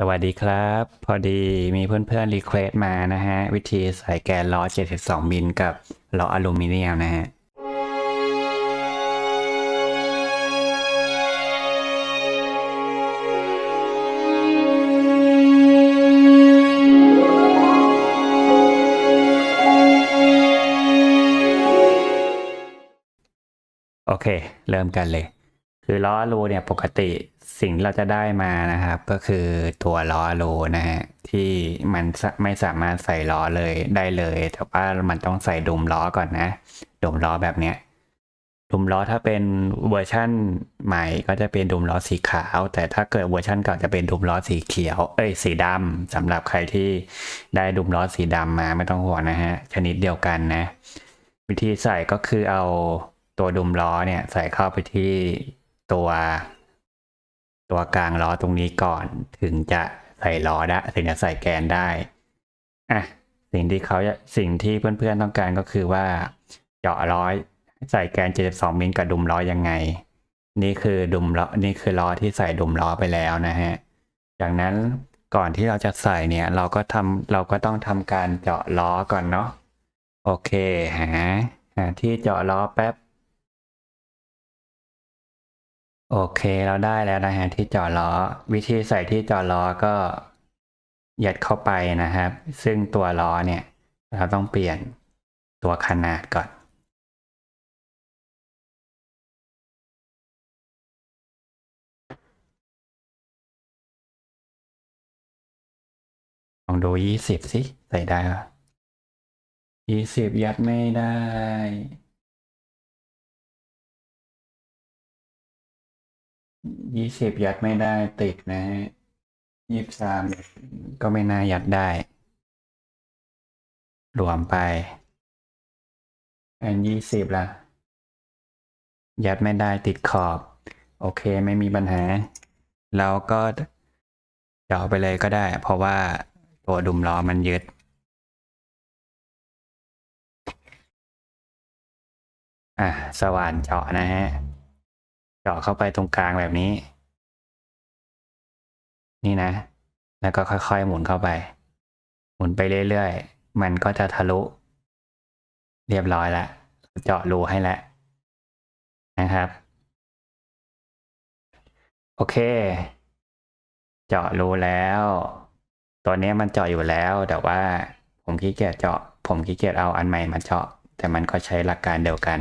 สวัสดีครับ พอดีมีเพื่อนๆรีเควสต์มานะฮะ วิธีใส่แกนล้อ 72 มิลกับล้ออลูมิเนียมนะฮะ โอเค เริ่มกันเลย คือล้ออลูเนี่ยปกติสิ่งที่เราจะได้มานะครับ ก็คือตัวล้ออลูนะฮะที่มันไม่สามารถใส่ล้อเลยได้เลย แต่ว่ามันต้องใส่ดุมล้อก่อนนะดุมล้อแบบเนี้ยดุมล้อถ้าเป็นเวอร์ชั่นใหม่ก็จะเป็นดุมล้อสีขาว แต่ถ้าเกิดเวอร์ชั่นเก่าจะเป็นดุมล้อสีเขียว เอ้ยสีดำสำหรับใครที่ได้ดุมล้อสีดำมาไม่ต้องห่วงนะฮะชนิดเดียวกันนะ วิธีใส่ก็คือเอาตัวดุมล้อเนี่ยใส่เข้าไปที่ ตัวตัวกลางล้อตรงนี้ก่อนถึงจะใส่ล้อได้ถึงจะใส่แกนได้อะสิ่งที่เขาสิ่งที่เพื่อนๆต้องการก็คือว่าเจาะล้อใส่แกน 72 มิลกับดุมล้อยังไง นี่คือดุมล้อนี่คือล้อที่ใส่ดุมล้อไปแล้วนะฮะจากนั้นก่อนที่เราจะใส่เนี่ยเราก็ทำเราก็ต้องทำการเจาะล้อก่อนเนาะโอเคหาหาที่เจาะล้อแป๊บ โอเคเราได้แล้วนะฮะที่จาะล้อ วิธีใส่ที่จาะล้อก็ยัดเข้าไปนะครับ ซึ่งตัวล้อเนี่ย เราต้องเปลี่ยนตัวขนาดก่อน ลองดูยี่สิบสิ ใส่ได้ปะยี่สิบยัดไม่ได้ ยี่สิบยัดไม่ได้ติดนะฮะยี่สิบสามก็ไม่น่ายัดได้ รวมไป อันยี่สิบละยัดไม่ได้ติดขอบ โอเคไม่มีปัญหา เราก็เจาะไปเลยก็ได้ เพราะว่าตัวดุมล้อมันยึดอะสว่านเจาะนะฮะ เจาะเข้าไปตรงกลางแบบนี้ นี่นะ แล้วก็ค่อยๆหมุนเข้าไป หมุนไปเรื่อยๆ มันก็จะทะลุ เรียบร้อยล้วเจาะรูให้แล้วนะครับ โอเค เจาะรูแล้ว ตัวนี้มันเจาะอยู่แล้ว แต่ว่าผมขี้เกียจเจาะ ผมขี้เกียจเอาอันใหม่มาเจาะ แต่มันก็ใช้หลักการเดียวกัน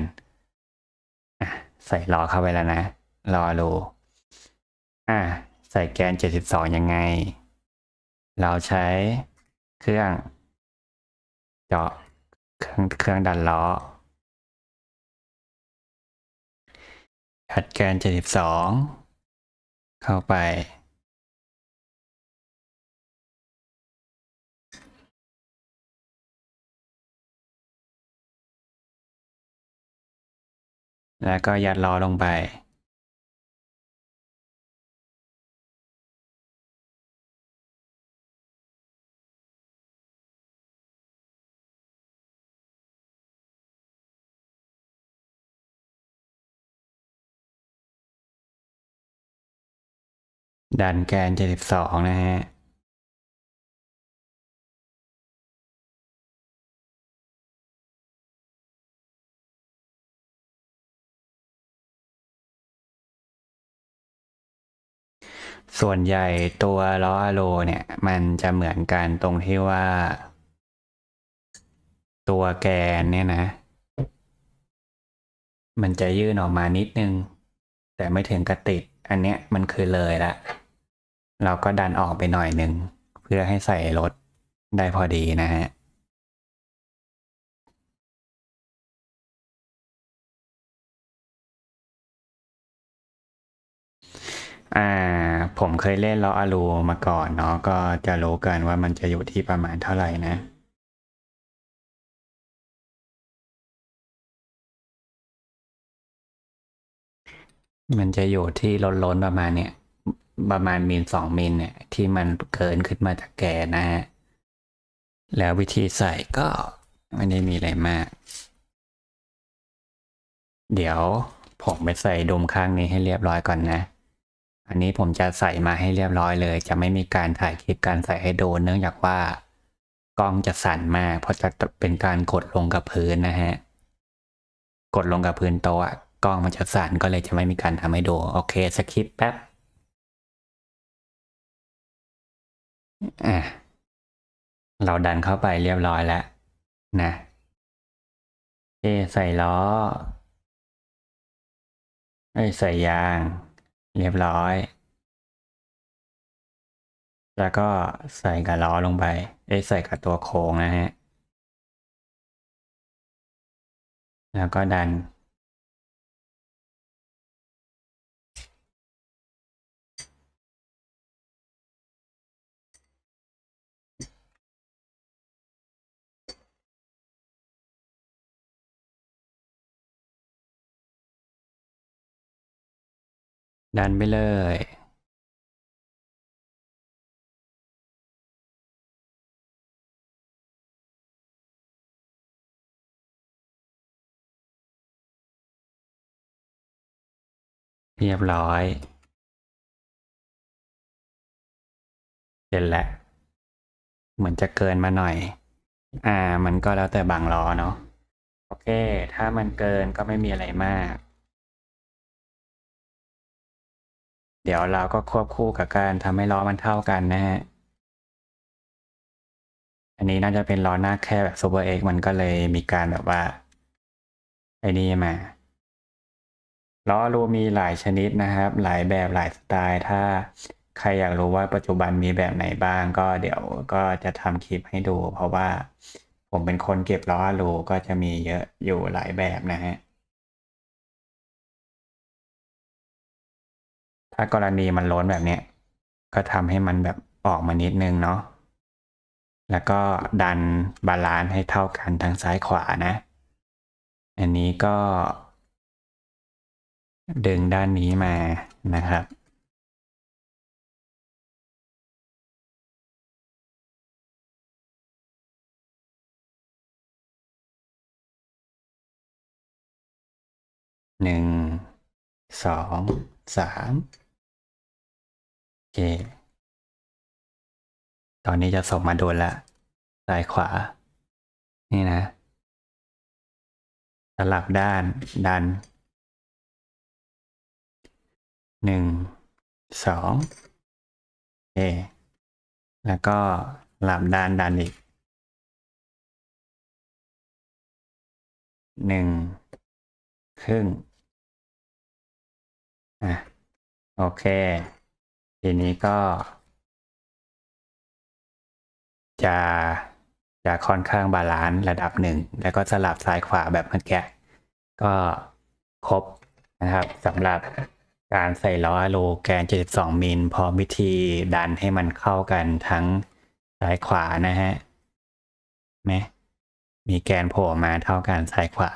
ใส่ล้อเข้าไปแล้วนะ รอรูอะใส่แกน 72 ยังไง เราใช้เครื่อง เจาะเครื่องเครื่องดันล้อคัดแกน 72 เข้าไป แล้วก็ยัดล้อลงไปดันแกน 72 นะฮะ ส่วนใหญ่ตัวล้ออะโลเนี่ย มันจะเหมือนกันตรงที่ว่า ตัวแกนเนี่ยนะ มันจะยื่นออกมานิดนึง แต่ไม่ถึงกระติด อันเนี้ยมันคือเลยละ เราก็ดันออกไปหน่อยหนึ่งเพื่อให้ใส่รถได้พอดีนะฮะ อ่าผมเคยเล่นล้ออะลูมาก่อนเนาะก็จะรู้กันว่ามันจะอยู่ที่ประมาณเท่าไหร่นะ มันจะอยู่ที่ล้นๆประมาณเนี่ย ประมาณมิลสองมิลเนี่ย ที่มันเกินขึ้นมาจากแกนนะฮะ แล้ววิธีใส่ก็ไม่ได้มีอะไรมาก เดี๋ยวผมไปใส่ดุมข้างนี้ให้เรียบร้อยก่อนนะ อันนี้ผมจะใส่มาให้เรียบร้อยเลย จะไม่มีการถ่ายคลิปการใส่ให้โดูเนื่องจากว่ากล้องจะสั่นมาก เพราะจะเป็นการกดลงกับพื้นนะฮะ กดลงกับพื้นโต๊ะกล้องมันจะสั่นก็เลยจะไม่มีการทำให้โดโอเคสคริปแป๊บอะเราดันเข้าไปเรียบร้อยแล้วนะเอใส่ล้อไอใส่ยาง เรียบร้อย แล้วก็ใส่กับล้อลงไปเอ้ยใส่กับตัวโค้งนะฮะ แล้วก็ดัน ดันไปเลย เรียบร้อย เสร็จแล้ว เหมือนจะเกินมาหน่อย อ่า มันก็แล้วแต่บางล้อเนาะ โอเค ถ้ามันเกินก็ไม่มีอะไรมาก เดี๋ยวเราก็ควบคู่กับการทำให้ล้อมันเท่ากันนะฮะ อันนี้น่าจะเป็นล้อหน้าแค่แบบ Super X มันก็เลยมีการแบบว่า ไอ้นี่มา ล้อรูมีหลายชนิดนะครับ หลายแบบหลายสไตล์ถ้าใครอยากรู้ว่าปัจจุบันมีแบบไหนบ้าง ก็เดี๋ยวก็จะทำคลิปให้ดู เพราะว่าผมเป็นคนเก็บล้อรูก็จะมีเยอะอยู่หลายแบบนะฮะ ถ้ากรณีมันล้นแบบเนี้ยก็ทำให้มันแบบออกมานิดนึงเนาะแล้วก็ดันบาลานซ์ให้เท่ากันทั้งซ้ายขวานะ อันนี้ก็ ดึงด้านนี้มานะครับ หนึ่ง สอง สาม ค ตอนนี้จะส่งมาโดนละซ้ายขวา นี่นะ สลับด้าน ดัน หนึ่ง สองโอแล้วก็สลับด้านดันอีก หนึ่ง ครึ่ง อะ โอเค ทีนี้ก็ จะจะค่อนข้างบาลานซ์ระดับหนึ่ง แล้วก็สลับซ้ายขวาแบบเมื่อกี้ก็ครบนะครับสำหรับการใส่ล้ออะโลแกน 72 มิลพร้อมวิธีดันให้มันเข้ากันทั้งซ้ายขวานะฮะไหมมีแกนโผล่มาเท่ากันซ้ายขวา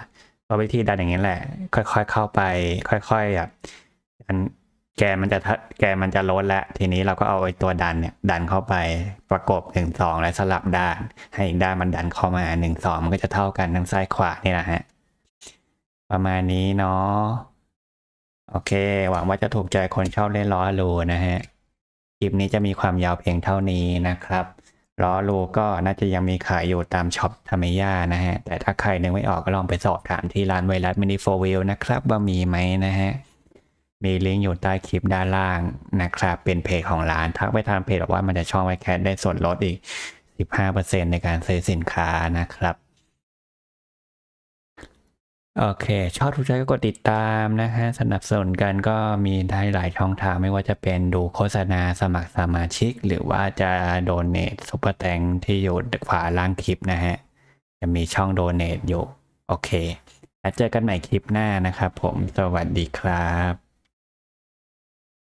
พอวิธีดันอย่างนี้แหละ ค่อย ๆ เข้าไป ค่อยๆแบบดัน แกมันจะทแกมันจะลดแล้วทีนี้เราก็เอาไอ้ตัวดันเนี่ยดันเข้าไปประกบหนึ่งสองและสลับด้าน ให้อีกด้านมันดันเข้ามาหนึ่งสองมันก็จะเท่ากันทั้งซ้ายขวานี่แหละฮะ ประมาณนี้เนาะโอเค หวังว่าจะถูกใจคนชอบเล่นล้อลูนะฮะคลิปนี้จะมีความยาวเพียงเท่านี้นะครับล้อลูก็น่าจะยังมีขายอยู่ตามช็อปทามิยานะฮะ แต่ถ้าใครนึกไม่ออกก็ลองไปสอบถามที่ร้านไวรัสมินิโฟวิลนะครับว่ามีไหมนะฮะ มีลิงก์อยู่ใต้คลิปด้านล่างนะครับ เป็นเพจของร้าน ทักไปทางเพจบอกว่ามันจะช่องไว้แคสได้ส่วนลดอีก 15%ในการซื้อสินค้านะครับ โอเค ชอบถูกใจก็กดติดตามนะฮะสนับสนุนกันก็มีได้หลายช่องทางไม่ว่าจะเป็นดูโฆษณาสมัครสมาชิก หรือว่าจะโดเนทซุปเปอร์แตงที่อยู่ขวาล่างคลิปนะฮะ จะมีช่องโดเนทอยู่ โอเคแล้วเจอกันใหม่คลิปหน้านะครับผมสวัสดีครับ